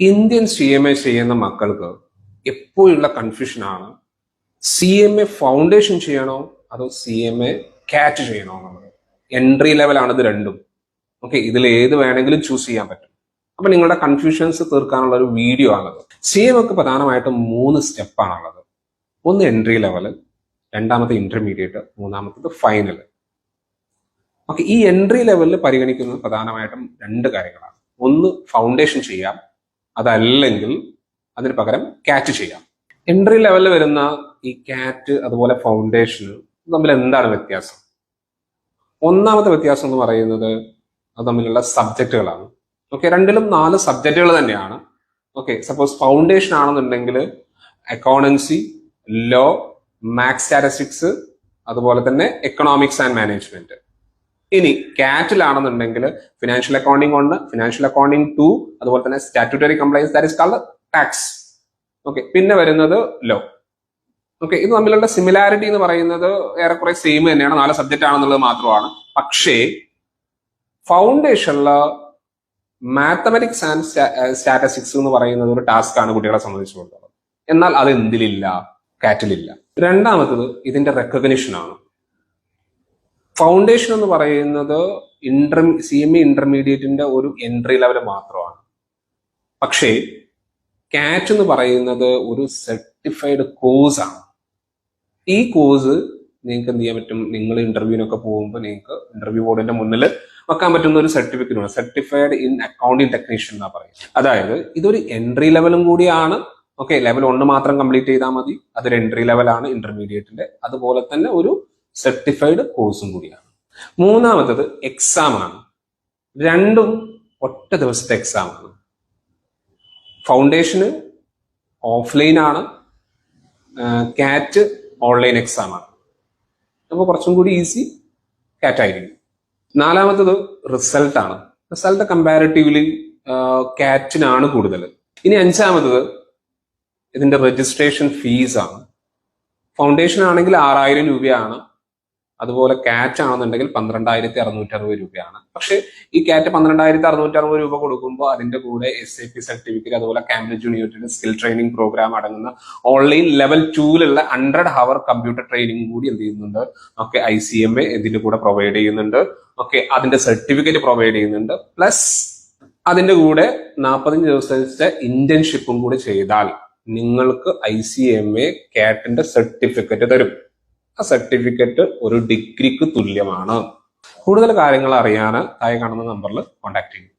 Indian C M A ചെയ്യുന്ന മക്കൾക്ക് എപ്പോഴുള്ള കൺഫ്യൂഷനാണ് സി എം എ ഫൗണ്ടേഷൻ ചെയ്യണോ അതോ സി എം എ ക്യാച്ച് ചെയ്യണോ എന്നുള്ളത്? എൻട്രി ലെവലാണ് ഇത് രണ്ടും. ഓക്കെ ഇതിൽ ഏത് വേണമെങ്കിലും ചൂസ് ചെയ്യാൻ പറ്റും. അപ്പൊ നിങ്ങളുടെ കൺഫ്യൂഷൻസ് തീർക്കാനുള്ള ഒരു വീഡിയോ ആണത്. സി എം ഒക്കെ പ്രധാനമായിട്ടും മൂന്ന് സ്റ്റെപ്പാണുള്ളത്. ഒന്ന് എൻട്രി ലെവൽ രണ്ടാമത്തെ ഇന്റർമീഡിയറ്റ് മൂന്നാമത്തത് ഫൈനൽ ഓക്കെ ഈ എൻട്രി ലെവലിൽ പരിഗണിക്കുന്നത് പ്രധാനമായിട്ടും രണ്ട് കാര്യങ്ങളാണ്. ഒന്ന് ഫൗണ്ടേഷൻ ചെയ്യാം അതല്ലെങ്കിൽ അതിന് പകരം കാറ്റ് ചെയ്യാം. എൻട്രി ലെവലിൽ വരുന്ന ഈ കാറ്റ് അതുപോലെ ഫൗണ്ടേഷൻ തമ്മിൽ എന്താണ് വ്യത്യാസം? ഒന്നാമത്തെ വ്യത്യാസം എന്ന് പറയുന്നത് അത് തമ്മിലുള്ള സബ്ജക്റ്റുകളാണ് ഓക്കെ രണ്ടിലും നാല് സബ്ജക്റ്റുകൾ തന്നെയാണ്. ഓക്കെ സപ്പോസ് ഫൗണ്ടേഷൻ ആണെന്നുണ്ടെങ്കിൽ അക്കൗണ്ടൻസി ലോ മാത്സ് സ്റ്റാറ്റിസ്റ്റിക്സ് അതുപോലെ തന്നെ എക്കണോമിക്സ് ആൻഡ് മാനേജ്മെന്റ് ഇനി കാറ്റിലാണെന്നുണ്ടെങ്കിൽ ഫിനാൻഷ്യൽ അക്കൗണ്ടിങ് ഒന്ന് ഫിനാൻഷ്യൽ അക്കൗണ്ടിങ് ടു അതുപോലെ തന്നെ statutory compliance that is called tax okay പിന്നെ വരുന്നത് ലോ ഓക്കെ ഇത് തമ്മിലുള്ള സിമിലാരിറ്റി എന്ന് പറയുന്നത് ഏറെക്കുറെ സെയിം തന്നെയാണ്. നാല് സബ്ജക്റ്റ് ആണെന്നുള്ളത് മാത്രമാണ്. പക്ഷേ ഫൗണ്ടേഷനിൽ മാത്തമാറ്റിക്സ് ആൻഡ് സ്റ്റാറ്റസ്റ്റിക്സ് എന്ന് പറയുന്നത് ഒരു ടാസ്ക് ആണ് കുട്ടികളെ സംബന്ധിച്ചിടത്തോളം. എന്നാൽ അത് എന്തിലില്ല? കാറ്റിലില്ല രണ്ടാമത്തത് ഇതിന്റെ റെക്കഗ്നിഷൻ ആണ്. ഫൗണ്ടേഷൻ എന്ന് പറയുന്നത് ഇന്റർ സി എം ഇ ഇന്റർമീഡിയറ്റിന്റെ ഒരു എൻട്രി ലെവൽ മാത്രമാണ്. പക്ഷേ കാറ്റ് എന്ന് പറയുന്നത് ഒരു സർട്ടിഫൈഡ് കോഴ്സ് ആണ്. ഈ കോഴ്സ് നിങ്ങൾക്ക് എന്ത് ചെയ്യാൻ പറ്റും? നിങ്ങൾ ഇന്റർവ്യൂവിനൊക്കെ പോകുമ്പോൾ നിങ്ങൾക്ക് ഇന്റർവ്യൂ ബോർഡിന്റെ മുന്നിൽ വെക്കാൻ പറ്റുന്ന ഒരു സർട്ടിഫിക്കറ്റ് ആണ് സർട്ടിഫൈഡ് ഇൻ അക്കൗണ്ടിങ് ടെക്നീഷ്യൻ എന്നാ പറയുന്നത്. അതായത് ഇതൊരു എൻട്രി ലെവലും കൂടിയാണ്. ഓക്കെ ലെവൽ ഒന്ന് മാത്രം കംപ്ലീറ്റ് ചെയ്താൽ മതി. അതൊരു എൻട്രി ലെവലാണ് ഇന്റർമീഡിയറ്റിന്റെ അതുപോലെ തന്നെ ഒരു സർട്ടിഫൈഡ് കോഴ്സും കൂടിയാണ്. മൂന്നാമത്തത് എക്സാം ആണ്. രണ്ടും ഒറ്റ ദിവസത്തെ എക്സാം ആണ്. ഫൗണ്ടേഷന് ഓഫ്ലൈൻ ആണ്. കാറ്റ് ഓൺലൈൻ എക്സാം ആണ്. അപ്പോൾ കുറച്ചും കൂടി ഈസി കാറ്റ് ആയിരിക്കും. നാലാമത്തത് റിസൾട്ടാണ് റിസൾട്ട് കമ്പാരിറ്റീവ്ലി കാറ്റിനാണ് കൂടുതൽ. ഇനി അഞ്ചാമത്തത് ഇതിന്റെ രജിസ്ട്രേഷൻ ഫീസാണ് ഫൗണ്ടേഷൻ ആണെങ്കിൽ ആറായിരം രൂപയാണ് അതുപോലെ കാറ്റ് ആണെന്നുണ്ടെങ്കിൽ പന്ത്രണ്ടായിരത്തി അറുന്നൂറ്റി അറുപത് രൂപയാണ്. പക്ഷെ ഈ കാറ്റ് പന്ത്രണ്ടായിരത്തി അറുന്നൂറ്റി അറുപത് രൂപ കൊടുക്കുമ്പോൾ അതിന്റെ കൂടെ എസ് ഐ പി സർട്ടിഫിക്കറ്റ് അതുപോലെ Cambridge university skill training programme അടങ്ങുന്ന ഓൺലൈൻ ലെവൽ ടൂവിലുള്ള ഹൺഡ്രഡ് ഹവർ കമ്പ്യൂട്ടർ ട്രെയിനിങ് കൂടി എന്ത് ചെയ്യുന്നുണ്ട്? Okay I C M A ഇതിന്റെ കൂടെ പ്രൊവൈഡ് ചെയ്യുന്നുണ്ട്. ഓക്കെ അതിന്റെ സർട്ടിഫിക്കറ്റ് പ്രൊവൈഡ് ചെയ്യുന്നുണ്ട്. പ്ലസ് അതിന്റെ കൂടെ നാൽപ്പത്തഞ്ച് ദിവസത്തെ ഇന്റേൺഷിപ്പും കൂടി ചെയ്താൽ നിങ്ങൾക്ക് ഐ സി എം എ കാറ്റിന്റെ സർട്ടിഫിക്കറ്റ് തരും. ആ സർട്ടിഫിക്കറ്റ് ഒരു ഡിഗ്രിക്ക് തുല്യമാണ്. കൂടുതൽ കാര്യങ്ങൾ അറിയാൻ താഴെ കാണുന്ന നമ്പറിൽ കോൺടാക്ട് ചെയ്യും.